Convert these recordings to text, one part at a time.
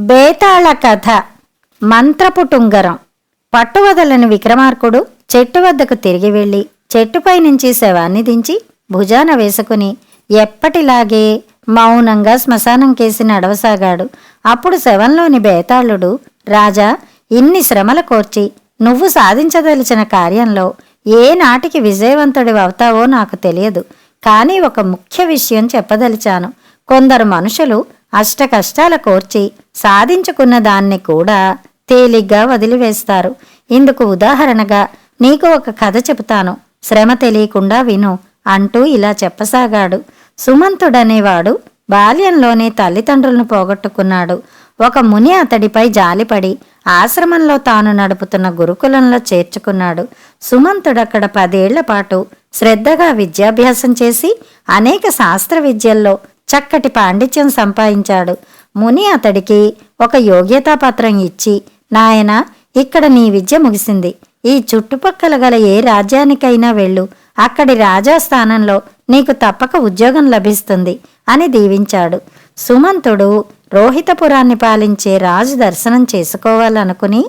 బేతాళ కథ మంత్రపుటుంగరం. పట్టువదలని విక్రమార్కుడు చెట్టు వద్దకు తిరిగి వెళ్ళి చెట్టుపై నుంచి శవాన్ని దించి భుజాన వేసుకుని ఎప్పటిలాగే మౌనంగా శ్మశానం కేసి నడవసాగాడు. అప్పుడు శవంలోని బేతాళుడు రాజా ఇన్ని శ్రమల కోర్చి నువ్వు సాధించదలిచిన కార్యంలో ఏ నాటికి విజయవంతుడి అవుతావో నాకు తెలియదు. కానీ ఒక ముఖ్య విషయం చెప్పదలిచాను. కొందరు మనుషులు అష్ట కష్టాల కోర్చి సాధించుకున్న దాన్ని కూడా తేలిగ్గా వదిలివేస్తారు. ఇందుకు ఉదాహరణగా నీకు ఒక కథ చెబుతాను. శ్రమ తెలియకుండా విను అంటూ ఇలా చెప్పసాగాడు. సుమంతుడనేవాడు బాల్యంలోనే తల్లిదండ్రులను పోగొట్టుకున్నాడు. ఒక ముని అతడిపై జాలిపడి ఆశ్రమంలో తాను నడుపుతున్న గురుకులంలో చేర్చుకున్నాడు. సుమంతుడక్కడ పదేళ్ళ పాటు శ్రద్ధగా విద్యాభ్యాసం చేసి అనేక శాస్త్ర విద్యల్లో చక్కటి పాండిత్యం సంపాదించాడు. ముని అతడికి ఒక యోగ్యతా పత్రం ఇచ్చి నాయన ఇక్కడ నీ విద్య ముగిసింది. ఈ చుట్టుపక్కల గల ఏ రాజ్యానికైనా వెళ్ళు. అక్కడి రాజా స్థానంలో నీకు తప్పక ఉద్యోగం లభిస్తుంది అని దీవించాడు. సుమంతుడు రోహితపురాన్ని పాలించే రాజు దర్శనం చేసుకోవాలనుకుని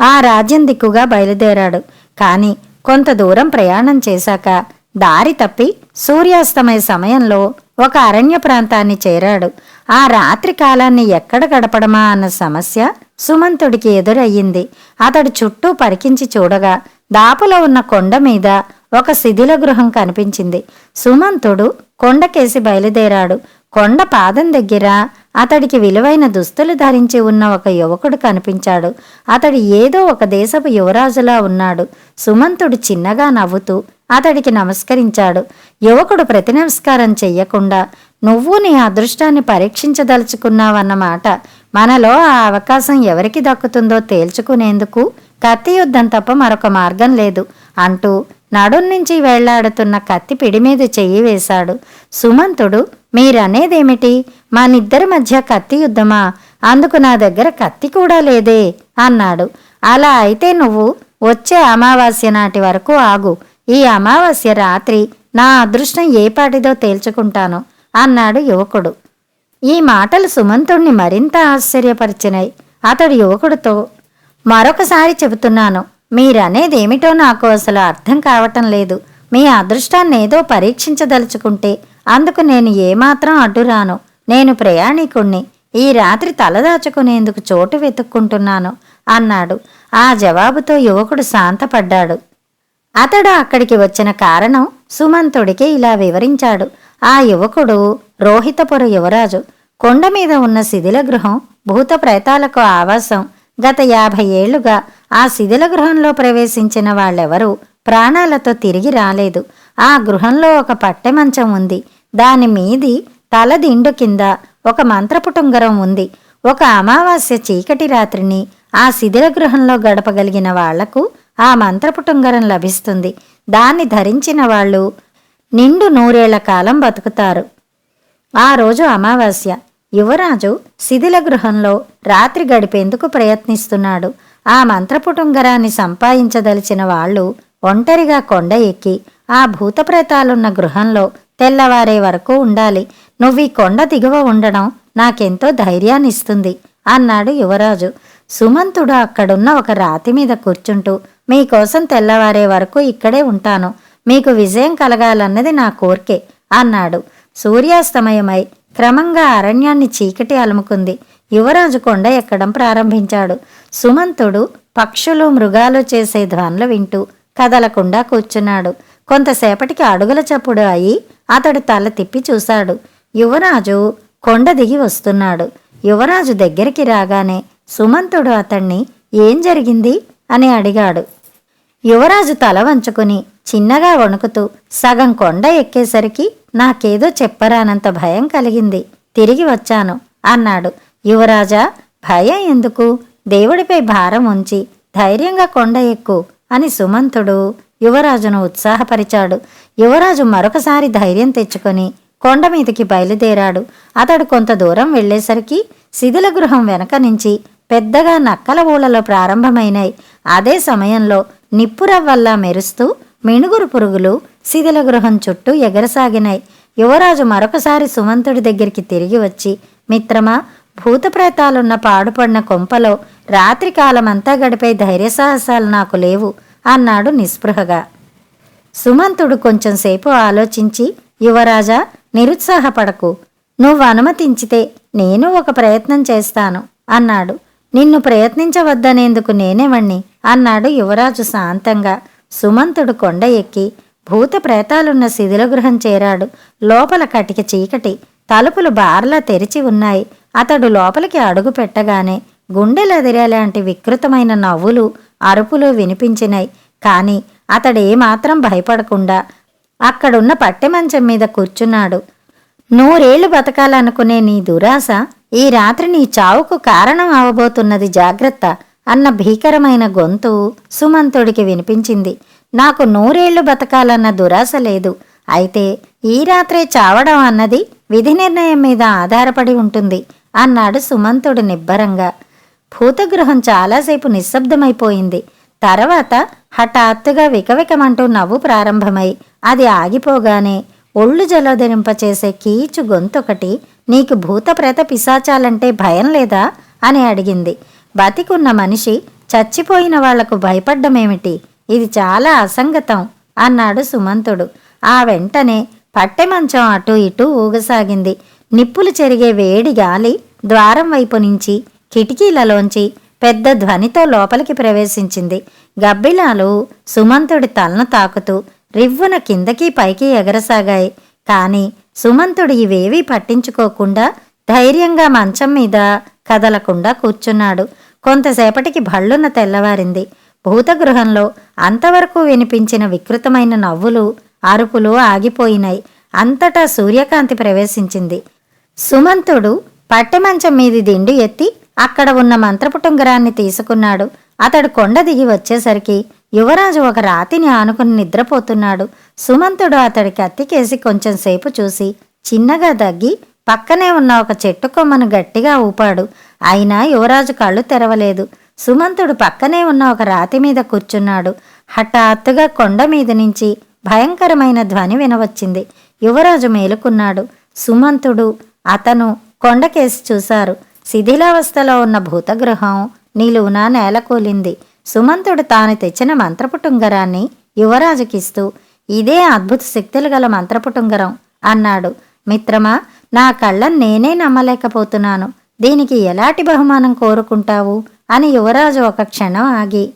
ఆ రాజ్యం దిక్కుగా బయలుదేరాడు. కాని కొంత దూరం ప్రయాణం చేశాక దారి తప్పి సూర్యాస్తమయ సమయంలో ఒక అరణ్య ప్రాంతాన్ని చేరాడు. ఆ రాత్రి కాలాన్ని ఎక్కడ గడపడమా అన్న సమస్య సుమంతుడికి ఎదురయ్యింది. అతడు చుట్టూ పరికించి చూడగా దాపులో ఉన్న కొండ మీద ఒక శిథిల గృహం కనిపించింది. సుమంతుడు కొండకేసి బయలుదేరాడు. కొండ పాదం దగ్గర అతడికి విలువైన దుస్తులు ధరించి ఉన్న ఒక యువకుడు కనిపించాడు. అతడు ఏదో ఒక దేశపు యువరాజులా ఉన్నాడు. సుమంతుడు చిన్నగా నవ్వుతూ అతడికి నమస్కరించాడు. యువకుడు ప్రతి నమస్కారం చెయ్యకుండా నువ్వు నీ అదృష్టాన్ని పరీక్షించదలుచుకున్నావన్నమాట. మనలో ఆ అవకాశం ఎవరికి దక్కుతుందో తేల్చుకునేందుకు కత్తి యుద్ధం తప్ప మరొక మార్గం లేదు. అంటూ నడుం నుంచి వేళ్ళాడుతున్న కత్తి పిడి మీద చెయ్యి వేశాడు. సుమంతుడు మీరనేదేమిటి? మనిద్దరి మధ్య కత్తి యుద్ధమా? అందుకు నా దగ్గర కత్తి కూడా లేదే అన్నాడు. అలా అయితే నువ్వు వచ్చే అమావాస్య నాటి వరకు ఆగు. ఈ అమావాస్య రాత్రి నా అదృష్టం ఏ పాటిదో తేల్చుకుంటాను. అన్నాడు యువకుడు. ఈ మాటలు సుమంతుణ్ణి మరింత ఆశ్చర్యపరిచినాయి అతడు యువకుడితో మరొకసారి చెబుతున్నాను మీరనేదేమిటో నాకు అసలు అర్థం కావటం లేదు. మీ అదృష్టాన్ని ఏదో పరీక్షించదలుచుకుంటే అందుకు నేను ఏమాత్రం అడ్డురాను. నేను ప్రయాణికుణ్ణి. ఈ రాత్రి తలదాచుకునేందుకు చోటు వెతుక్కుంటున్నాను అన్నాడు. ఆ జవాబుతో యువకుడు శాంతపడ్డాడు. అతడు అక్కడికి వచ్చిన కారణం సుమంతుడికి ఇలా వివరించాడు. ఆ యువకుడు రోహితపుర యువరాజు. కొండ మీద ఉన్న శిథిల గృహం భూత ప్రేతాలకు ఆవాసం. గత యాభై ఏళ్ళుగా ఆ శిథిల గృహంలో ప్రవేశించిన వాళ్ళెవరూ ప్రాణాలతో తిరిగి రాలేదు. ఆ గృహంలో ఒక పట్టె మంచం ఉంది. దాని మీది తల దిండు కింద ఒక మంత్రపుటుంగరం ఉంది. ఒక అమావాస్య చీకటి రాత్రిని ఆ శిథిల గృహంలో గడపగలిగిన వాళ్ళకు ఆ మంత్రపుటుంగరం లభిస్తుంది. దాన్ని ధరించిన వాళ్ళు నిండు నూరేళ్ళ కాలం బతుకుతారు. ఆ రోజు అమావాస్య. యువరాజు శిథిల గృహంలో రాత్రి గడిపేందుకు ప్రయత్నిస్తున్నాడు. ఆ మంత్రపుటుంగరాన్ని సంపాదించదలిచిన వాళ్ళు ఒంటరిగా కొండ ఎక్కి ఆ భూతప్రేతాలున్న గృహంలో తెల్లవారే వరకు ఉండాలి. నువ్వు ఈ కొండ దిగువ ఉండడం నాకెంతో ధైర్యాన్నిస్తుంది అన్నాడు యువరాజు. సుమంతుడు అక్కడున్న ఒక రాతి మీద కూర్చుంటూ మీకోసం తెల్లవారే వరకు ఇక్కడే ఉంటాను. మీకు విజయం కలగాలన్నది నా కోరికే అన్నాడు. సూర్యాస్తమయమై క్రమంగా అరణ్యాన్ని చీకటి అలుముకుంది. యువరాజు కొండ ఎక్కడం ప్రారంభించాడు. సుమంతుడు పక్షులు మృగాలు చేసే ధ్వనులు వింటూ కదలకుండా కూర్చున్నాడు. కొంతసేపటికి అడుగుల చప్పుడు అయి అతడు తల తిప్పి చూశాడు. యువరాజు కొండ దిగి వస్తున్నాడు. యువరాజు దగ్గరికి రాగానే సుమంతుడు అతణ్ణి ఏం జరిగింది? అని అడిగాడు. యువరాజు తల వంచుకుని చిన్నగా వణుకుతూ సగం కొండ ఎక్కేసరికి నాకేదో చెప్పరానంత భయం కలిగింది. తిరిగి వచ్చాను. అన్నాడు. యువరాజా భయం ఎందుకు? దేవుడిపై భారం ఉంచి ధైర్యంగా కొండ ఎక్కు అని సుమంతుడు యువరాజును ఉత్సాహపరిచాడు. యువరాజు మరొకసారి ధైర్యం తెచ్చుకొని కొండ మీదకి బయలుదేరాడు. అతడు కొంత దూరం వెళ్ళేసరికి శిథిల గృహం వెనక నుంచి పెద్దగా నక్కల ఊళ్ళలో ప్రారంభమైనాయి. అదే సమయంలో నిప్పురవ్వల్లా మెరుస్తూ మిణుగురు పురుగులు శిథిల గృహం చుట్టూ ఎగరసాగినాయి. యువరాజు మరొకసారి సుమంతుడి దగ్గరికి తిరిగి వచ్చి మిత్రమా భూతప్రేతాలున్న పాడుపడిన కొంపలో రాత్రికాలమంతా గడిపే ధైర్యసాహసాలు నాకు లేవు అన్నాడు నిస్పృహగా. సుమంతుడు కొంచెంసేపు ఆలోచించి యువరాజా నిరుత్సాహపడకు. నువ్వు అనుమతించితే నేను ఒక ప్రయత్నం చేస్తాను అన్నాడు. నిన్ను ప్రయత్నించవద్దనేందుకు నేనేవణ్ణి అన్నాడు యువరాజు శాంతంగా. సుమంతుడు కొండ ఎక్కి భూత ప్రేతాలున్న శిథిలగృహం చేరాడు. లోపల కటిక చీకటి తలుపులు బార్లా తెరిచి ఉన్నాయి. అతడు లోపలికి అడుగు పెట్టగానే గుండెలెదిరేలాంటి వికృతమైన నవ్వులు అరుపులు వినిపించినాయి. కాని అతడేమాత్రం భయపడకుండా అక్కడున్న పట్టె మంచం మీద కూర్చున్నాడు. నూరేళ్ళు బతకాలనుకునే నీ దురాశ ఈ రాత్రి నీ చావుకు కారణం అవబోతున్నది జాగ్రత్త. అన్న భీకరమైన గొంతు సుమంతుడికి వినిపించింది. నాకు నూరేళ్ళు బతకాలన్న దురాశ లేదు. అయితే ఈ రాత్రే చావడం అన్నది విధి నిర్ణయం మీద ఆధారపడి ఉంటుంది అన్నాడు సుమంతుడు నిబ్బరంగా. భూతగృహం చాలాసేపు నిశ్శబ్దమైపోయింది. తర్వాత హఠాత్తుగా వికవికమంటూ నవ్వు ప్రారంభమై అది ఆగిపోగానే ఒళ్ళు జలోదరింపచేసే కీచు గొంతొకటి నీకు భూతప్రేత పిశాచాలంటే భయం లేదా? అని అడిగింది. బతికున్న మనిషి చచ్చిపోయిన వాళ్ళకు భయపడ్డమేమిటి? ఇది చాలా అసంగతం అన్నాడు సుమంతుడు. ఆ వెంటనే పట్టెమంచం అటూ ఇటూ ఊగసాగింది. నిప్పులు చెరిగే వేడి గాలి ద్వారం వైపు నుంచి కిటికీలలోంచి పెద్ద ధ్వనితో లోపలికి ప్రవేశించింది. గబ్బిలాలు సుమంతుడి తలను తాకుతూ రివ్వున కిందకి పైకి ఎగరసాగాయి. కాని సుమంతుడు ఇవేవీ పట్టించుకోకుండా ధైర్యంగా మంచం మీద కదలకుండా కూర్చున్నాడు. కొంతసేపటికి భళ్ళున తెల్లవారింది. భూతగృహంలో అంతవరకు వినిపించిన వికృతమైన నవ్వులు అరుపులు ఆగిపోయినాయి. అంతటా సూర్యకాంతి ప్రవేశించింది. సుమంతుడు పట్టెమంచం మీది దిండు ఎత్తి అక్కడ ఉన్న మంత్రపుటుంగరాన్ని తీసుకున్నాడు. అతడు కొండ దిగి వచ్చేసరికి యువరాజు ఒక రాతిని ఆనుకుని నిద్రపోతున్నాడు. సుమంతుడు అతడికి అత్తికేసి కొంచెంసేపు చూసి చిన్నగా దగ్గి పక్కనే ఉన్న ఒక చెట్టు కొమ్మను గట్టిగా ఊపాడు. అయినా యువరాజు కళ్ళు తెరవలేదు. సుమంతుడు పక్కనే ఉన్న ఒక రాతి మీద కూర్చున్నాడు. హఠాత్తుగా కొండ మీద నుంచి భయంకరమైన ధ్వని వినవచ్చింది. యువరాజు మేలుకున్నాడు. సుమంతుడు అతను కొండకేసి చూశారు. శిథిలావస్థలో ఉన్న భూతగృహం నిలువున నేలకూలింది. సుమంతుడు తాను తెచ్చిన మంత్రపుటుంగరాన్ని యువరాజుకిస్తూ ఇదే అద్భుత శక్తులు గల మంత్రపుటుంగరం అన్నాడు. మిత్రమా నా కళ్ళను నేనే నమ్మలేకపోతున్నాను. దీనికి ఎలాంటి బహుమానం కోరుకుంటావు? అని యువరాజు ఒక క్షణం ఆగి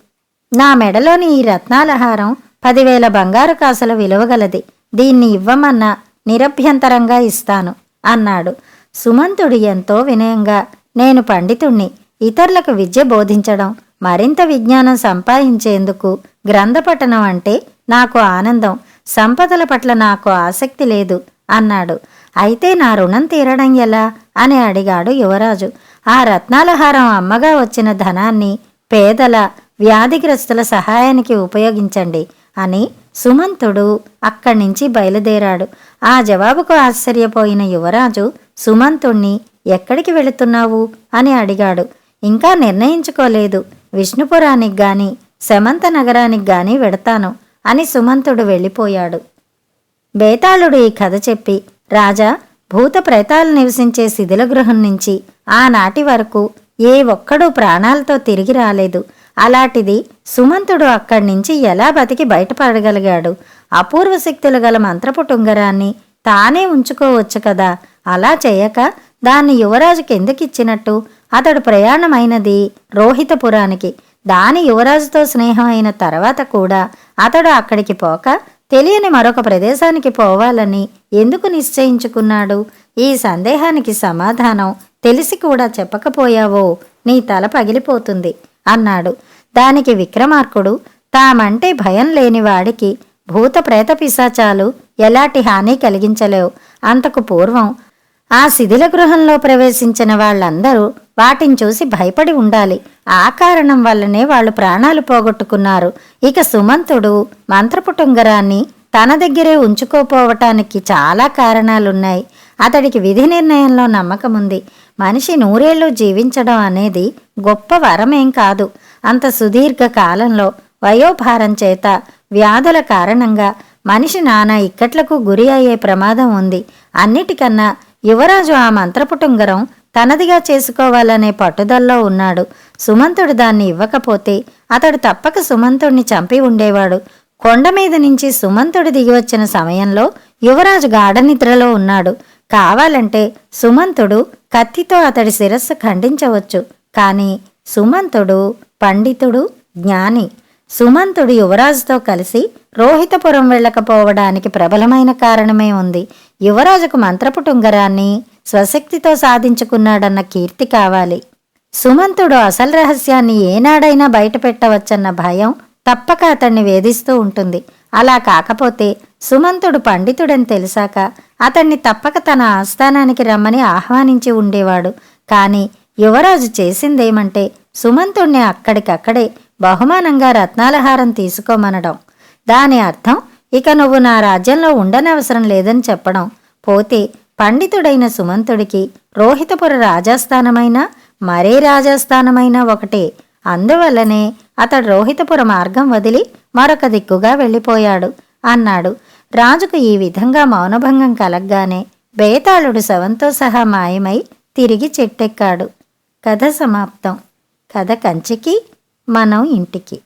నా మెడలోని ఈ రత్నాలహారం పదివేల బంగారు కాసుల విలువగలది. దీన్ని ఇవ్వమన్నా నిరభ్యంతరంగా ఇస్తాను అన్నాడు. సుమంతుడు ఎంతో వినయంగా నేను పండితుణ్ణి ఇతరులకు విద్య బోధించడం మరింత విజ్ఞానం సంపాదించేందుకు గ్రంథపఠనం అంటే నాకు ఆనందం సంపదల పట్ల నాకు ఆసక్తి లేదు అన్నాడు. అయితే నా రుణం తీరడం ఎలా? అని అడిగాడు యువరాజు. ఆ రత్నాలహారం అమ్మగా వచ్చిన ధనాన్ని పేదల వ్యాధిగ్రస్తుల సహాయానికి ఉపయోగించండి అని సుమంతుడు అక్కడి నుంచి బయలుదేరాడు. ఆ జవాబుకు ఆశ్చర్యపోయిన యువరాజు సుమంతుణ్ణి ఎక్కడికి వెళుతున్నావు? అని అడిగాడు. ఇంకా నిర్ణయించుకోలేదు. విష్ణుపురానికి గాని శమంత నగరానికి గాని వెడతాను అని సుమంతుడు వెళ్ళిపోయాడు. బేతాళుడు ఈ కథ చెప్పి రాజా భూత ప్రేతాలు నివసించే శిథిలగృహం నుంచి ఆనాటి వరకు ఏ ఒక్కడూ ప్రాణాలతో తిరిగి రాలేదు. అలాంటిది సుమంతుడు అక్కడి నుంచి ఎలా బతికి బయటపడగలిగాడు? అపూర్వ శక్తులు గల మంత్రపుటుంగరాన్ని తానే ఉంచుకోవచ్చు కదా? అలా చేయక దాన్ని యువరాజుకి ఎందుకిచ్చినట్టు అతడు ప్రయాణమైనది రోహితపురానికి. దాని యువరాజుతో స్నేహం అయిన తర్వాత కూడా అతడు అక్కడికి పోక తెలియని మరొక ప్రదేశానికి పోవాలని ఎందుకు నిశ్చయించుకున్నాడు? ఈ సందేహానికి సమాధానం తెలిసి కూడా చెప్పకపోయావో? నీ తల పగిలిపోతుంది అన్నాడు. దానికి విక్రమార్కుడు తామంటే భయం లేని వాడికి భూత ప్రేత పిశాచాలు ఎలాంటి హాని కలిగించలేవు. అంతకు పూర్వం ఆ శిథిల గృహంలో ప్రవేశించిన వాళ్ళందరూ వాటిని చూసి భయపడి ఉండాలి. ఆ కారణం వల్లనే వాళ్ళు ప్రాణాలు పోగొట్టుకున్నారు. ఇక సుమంతుడు మంత్రపుటుంగరాన్ని తన దగ్గరే ఉంచుకోపోవటానికి చాలా కారణాలున్నాయి. అతడికి విధి నిర్ణయంలో నమ్మకం ఉంది. మనిషి నూరేళ్ళు జీవించడం అనేది గొప్ప వరమేం కాదు. అంత సుదీర్ఘ కాలంలో వయోభారం చేత వ్యాధుల కారణంగా మనిషి నానా ఇక్కట్లకు గురి అయ్యే ప్రమాదం ఉంది. అన్నిటికన్నా యువరాజు ఆ మంత్రపుటుంగరం తనదిగా చేసుకోవాలనే పట్టుదల్లో ఉన్నాడు. సుమంతుడు దాన్ని ఇవ్వకపోతే అతడు తప్పక సుమంతుడిని చంపి ఉండేవాడు. కొండ మీద నుంచి సుమంతుడు దిగివచ్చిన సమయంలో యువరాజు గాఢనిద్రలో ఉన్నాడు. కావాలంటే సుమంతుడు కత్తితో అతడి శిరస్సు ఖండించవచ్చు. కానీ సుమంతుడు పండితుడు జ్ఞాని. సుమంతుడు యువరాజుతో కలిసి రోహితపురం వెళ్ళకపోవడానికి ప్రబలమైన కారణమే ఉంది. యువరాజుకు మంత్రపు టుంగరాన్ని స్వశక్తితో సాధించుకున్నాడన్న కీర్తి కావాలి. సుమంతుడు అసలు రహస్యాన్ని ఏనాడైనా బయట పెట్టవచ్చన్న భయం తప్పక అతన్ని వేధిస్తూ ఉంటుంది. అలా కాకపోతే సుమంతుడు పండితుడని తెలిసాక అతన్ని తప్పక తన ఆస్థానానికి రమ్మని ఆహ్వానించి ఉండేవాడు. కానీ యువరాజు చేసిందేమంటే సుమంతుణ్ణి అక్కడికక్కడే బహుమానంగా రత్నాలహారం తీసుకోమనడం. దాని అర్థం ఇక నువ్వు నా రాజ్యంలో ఉండనవసరం లేదని చెప్పడం. పోతే పండితుడైన సుమంతుడికి రోహితపుర రాజాస్థానమైన మరే రాజాస్థానమైనా ఒకటే. అందువల్లనే అతడు రోహితపుర మార్గం వదిలి మరొక దిక్కుగా వెళ్ళిపోయాడు అన్నాడు. రాజుకు ఈ విధంగా మౌనభంగం కలగ్గానే బేతాళుడు శవంతో సహా మాయమై తిరిగి చెట్టెక్కాడు. కథ సమాప్తం. కథ కంచికి మనం ఇంటికి.